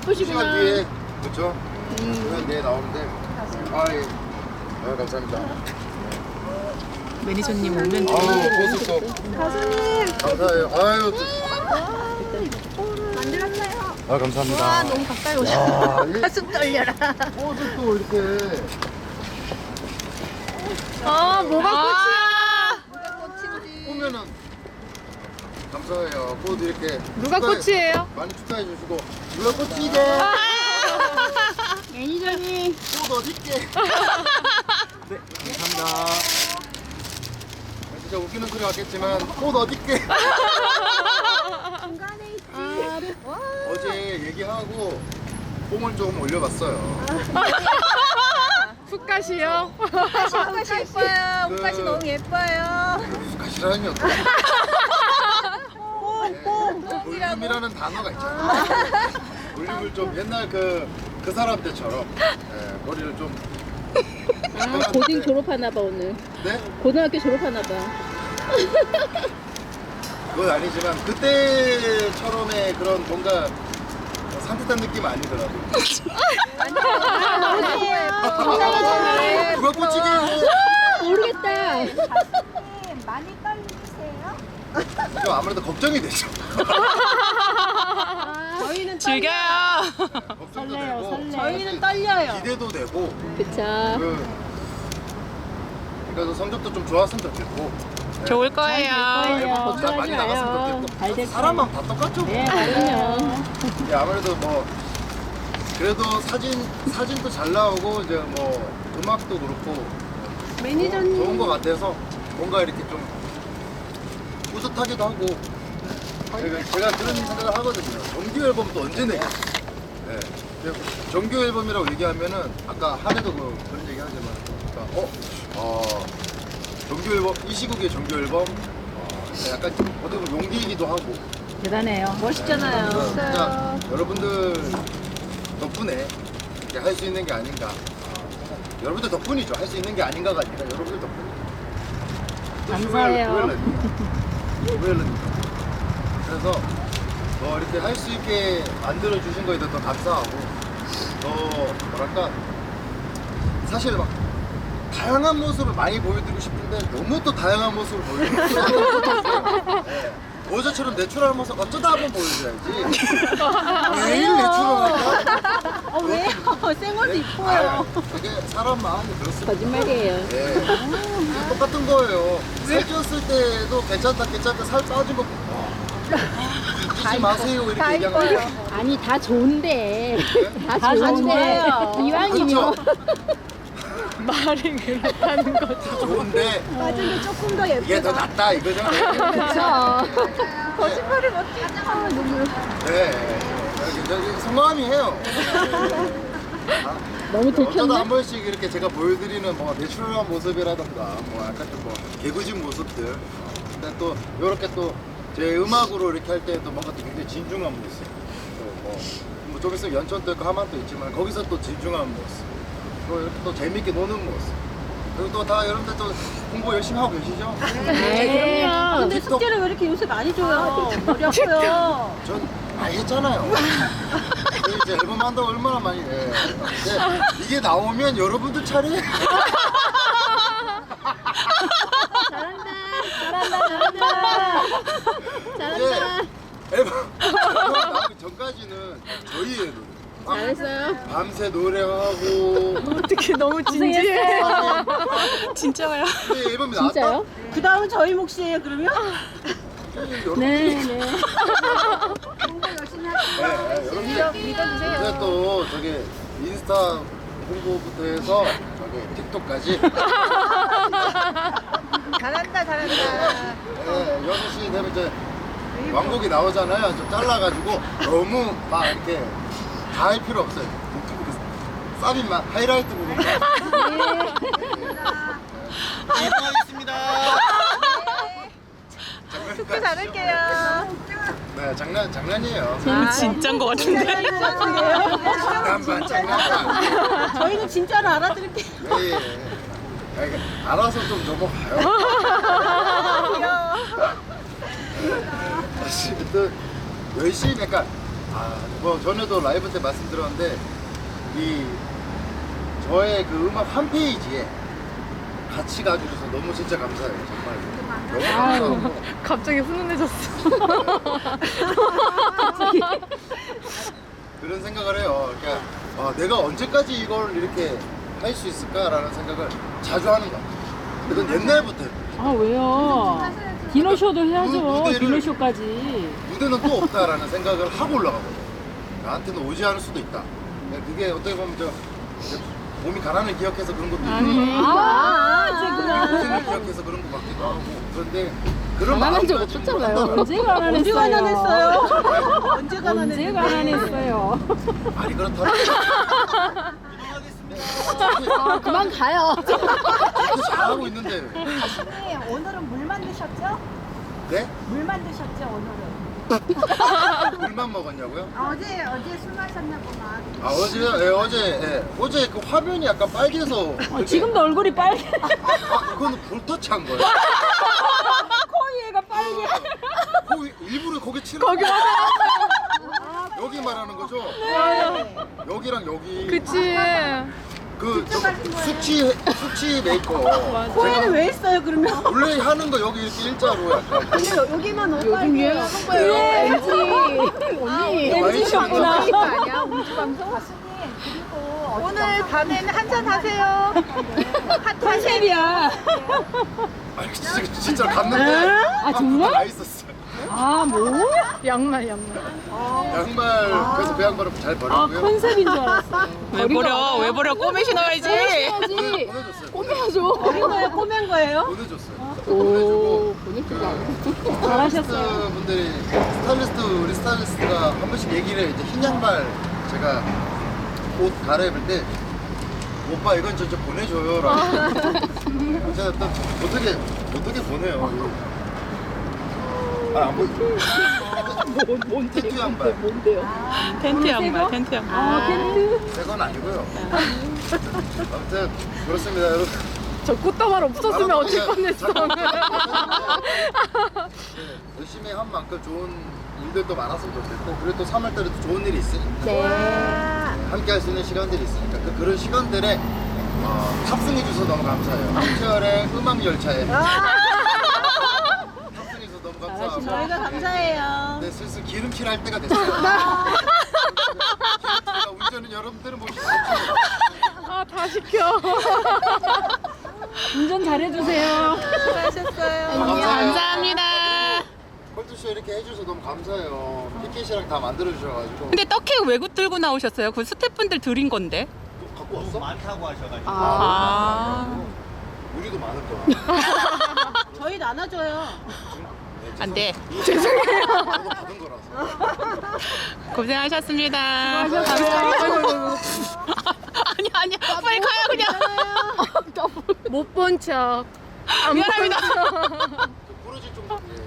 바쁘시구나. 시간 뒤에 그렇죠? 시간 뒤에 나오는데 아 예. 아, 감사합니다. 매니저님 오면 아우 고수도 가수님 감사해요. 아유 또- 만들었어요. 아 감사합니다. 와 너무 가까이 오셔. 아, 이 가슴 떨려라. 꽃을 또 이렇게 아 뭐가 아. 꽃이야? 보면은 감사해요. 꽃 이렇게 누가 축하해- 꽃이에요? 많이 축하해 주시고 누가 꽃이게 매니저님. 꽃 어딨게 네 감사합니다. 진짜 웃기는 소리 같겠지만 꽃 어딨게 중간에 있지. 어제 얘기하고 뽕을 좀 올려봤어요. 훅가시요? 옷가시 예뻐요. 그- 옷가시 너무 예뻐요. 가시라니요. 볼륨이라는 단어가 있잖아요. 볼륨을 좀 옛날 그, 그 사람 때처럼 예, 머리를 좀 아, 고딩 졸업하나 봐 오늘. 네? 고등학교 졸업하나 봐. 그건 아니지만 그때처럼의 그런 뭔가 산뜻한 느낌 아니더라도. 누가 꽂히게 모르겠다. 많이 떨리세요? 좀 아무래도 걱정이 되죠. 저희는 즐겨요. 걱정도 설레요, 되고 설레. 저희는 떨려요. 기대도 되고 그쵸. 그 그래서 성적도 좀 좋았으면 좋겠고 네. 좋을 거예요. 거예요. 앨범도 잘 많이 나갔으면 좋겠고 될 사람만 다 똑같죠 뭐. 네, 그럼요. 예, 아무래도 뭐 그래도 사진 사진도 잘 나오고 이제 뭐 음악도 그렇고 매니저님. 좋은 것 같아서 뭔가 이렇게 좀 뿌듯하기도 하고 제가, 제가 그런 생각을 하거든요. 정규 앨범도 언제 내냐. 네. 근데 정규 앨범이라고 얘기하면은 아까 한해도 그, 그런 얘기 하지만 그러니까 어, 어 정규 앨범 이 시국의 정규 앨범 어, 약간 좀 어떻게 보면 용기이기도 하고 대단해요. 멋있잖아요. 진짜 여러분들 덕분에 할수 있는 게 아닌가. 어, 여러분들 덕분이죠. 할 수 있는 게 아닌가가 아니라 여러분들 덕분이죠. 감사해요. 까. 그래서 더 이렇게 할 수 있게 만들어 주신 거에 대해서 더 감사하고 더 뭐랄까 사실 막 다양한 모습을 많이 보여드리고 싶은데 너무 또 다양한 모습을 보여드리고 싶어요. 네. 어제처럼 내추럴 모습 어쩌다 한번 보여줘야지. 매일 내추럴할까? 어, 왜요? 생얼도 이뻐요. 아, 되게 사람 마음이 그렇습니다. 거짓말이에요. 예. 똑같은 거예요. 살쪘을 때도 괜찮다, 괜찮다, 살 빠진 거. 잊지 마세요, 이렇게 얘기한 거예요. 아니 다 좋은데. 다, 다 좋은데. 좋아요. 이왕이면. 말이 그렇다는 거죠. 좋은데 빠진 게 조금 더. 이게 더 낫다 이거죠. 그쵸. 거짓말을 못해. 아, 눈물. 네. 저기 성함이 해요. 아, 너무 어쩌다 들켰나? 한 번씩 이렇게 제가 보여드리는 뭐 내추럴한 모습이라던가 뭐 약간 좀뭐 개구진 모습들. 어, 근데 또 이렇게 또 제 음악으로 이렇게 할 때도 뭔가 또 굉장히 진중한 모습. 또뭐좀 있으면 연천도 있고 하만도 있지만 거기서 또 진중한 모습. 또 이렇게 또 재밌게 노는 모습. 그리고 또 다 여러분들 또 공부 열심히 하고 계시죠? 네, 그럼요. 근데 숙제를 왜 이렇게 요새 많이 줘요? 머리 아파요. 전 많이 했잖아요. 이제 앨범 한다고 얼마나 많이 해. 근데 이게 나오면 여러분들 차례. 잘한다. 잘한다. 잘한다. 이제 앨범 앨범 나오기 전까지는 저희의 노래. 막 잘했어요. 밤새 노래하고 어떻게 너무 진지해. 진짜요? 근데 앨범이 나왔다. 진짜요? 그 다음은 저희 몫이에요, 그러면? 여러분들이 네, 네. 공부 열심히 하세요. 네, 네, 믿어, 믿어주세요. 이제 또 저기 인스타 홍보부터 해서 저기 틱톡까지 잘한다, 잘한다. 네, 연우 씨 되면 이제 왕곡이 나오잖아요. 좀 잘라가지고 너무 막 이렇게 다 할 필요 없어요. 그 쌉입만 하이라이트 부분만. 하겠습니다. 축구 잘할게요. 네, 장난 장난이에요. 너무 진짠 것 같은데. 장난반 장난반. 저희는 진짜로 알아들을게요. 예, 예. 아, 이게 알아서 좀 넘어가요. 귀여워. 어쨌든 열심히 그러니까 아, 뭐 전에도 라이브 때 말씀드렸는데 이 저의 그 음악 한 페이지에 같이 가주셔서 너무 진짜 감사해요. 정말 너무 감사하고 갑자기 훈훈해졌어. 그런 생각을 해요. 그러니까 아, 내가 언제까지 이걸 이렇게 할 수 있을까라는 생각을 자주 하는 것 같아요. 그건 옛날부터 해요. 아 왜요? 디너쇼도 해야죠. 무대를- 디너쇼까지. 무대는 또 없다라는 생각을 하고 올라가거든요. 나한테는 오지 않을 수도 있다. 그러니까 그게 어떻게 보면 저 몸이 가난을 기억해서 그런 것도 있고 아, 이제 고생을 기억해서 그런 것 같기도 하고 그런데 그런 가난한 적 마음가짐으로 없었잖아요. 한다면 언제 가난했어요? 네. 언제 가난했어요? 언제 가난했어요? 말이 그렇다면 아, 그만 가요. 잘하고 있는데 네, 오늘은 물 만드셨죠? 네? 물 만드셨죠 오늘은? 물만 먹었냐고요? 어제 어제 술 마셨나 보나. 아 어제 예, 어제 예, 어제 그 화면이 약간 빨개서 이렇게- 지금도 얼굴이 빨개. 아, 그거는 볼터치 한 거예요. 코이가 빨개. 거기 일부러 거기 칠한 거기 여기 말하는 거죠? 여기랑 여기 그치. 그 저, 수치 수치 메이크업 코이는 왜 했어요 그러면? 원래 하는 거 여기 이렇게 일자로 약간 여기만 옷 요즘 유행하는 거예요. MG. 언니. MG셨구나. 아니야? 우주 방송? 오늘 밤에는 한잔 하세요. 컨셉이야. 아니 진짜 진짜 갔는데 아, 정말? 다 있었어. 아 뭐? 양말, 양말. 양말 그래서 그 양말을 잘 아 버렸고요. 컨셉인 줄 알았어. 왜 버려? 왜 버려? 꼬매 신어야지. 해야지. 보내줬어요. 꼬매야죠. 어린 거예요? 꼬맨 거예요? 보내줬어요. 보내주고 보니까. 잘하셨어요. 스타일리스트 분들이 스타일리스트 우리 스타일리스트가 한 번씩 얘기를 해. 이제 흰 양말 제가 옷 갈아입을 때 오빠 이건 저, 저 보내줘요라고 제가 또 어떻게 어떻게 보내요 아안 보이 뭔 텐트 양말 텐트 양말, 텐트 양말. 아 텐트. 새건 아니고요 아무튼 그렇습니다 여러분 저 꽃다발 없었으면 어쩔 뻔했어. 네, 열심히 한 만큼 좋은 일들도 많았으면 좋겠고 그리고 또 3월달에도 좋은 일이 있으니까 네. 함께 할 수 있는 시간들이 있으니까 그, 그런 시간들에 어, 탑승해 주셔서 너무 감사해요 한철의 음악 열차에 탑승해 주셔서 너무 감사하고 저희가 감사해요. 네, 슬슬 기름칠 할 때가 됐어요 기름칠과 운전은 여러분들은 모실 수 없죠 아, 다 시켜. 운전 잘해주세요. 감사합니다. 컬투쇼 이렇게 해주셔서 너무 감사해요 피켓이랑 다 만들어 주셔가지고 근데 떡케이크 왜 들고 나오셨어요? 그 스태프분들 드린 건데. 갖고 왔어? 많다고 하셔가지고 아. 우리도 많을 거야 저희 나눠줘요. 안 돼. 거라서 고생하셨습니다. 감사합니다. 아니, 아니야. 빨리 가요, 그냥. 못 본 척. 미안합니다. 정도 예.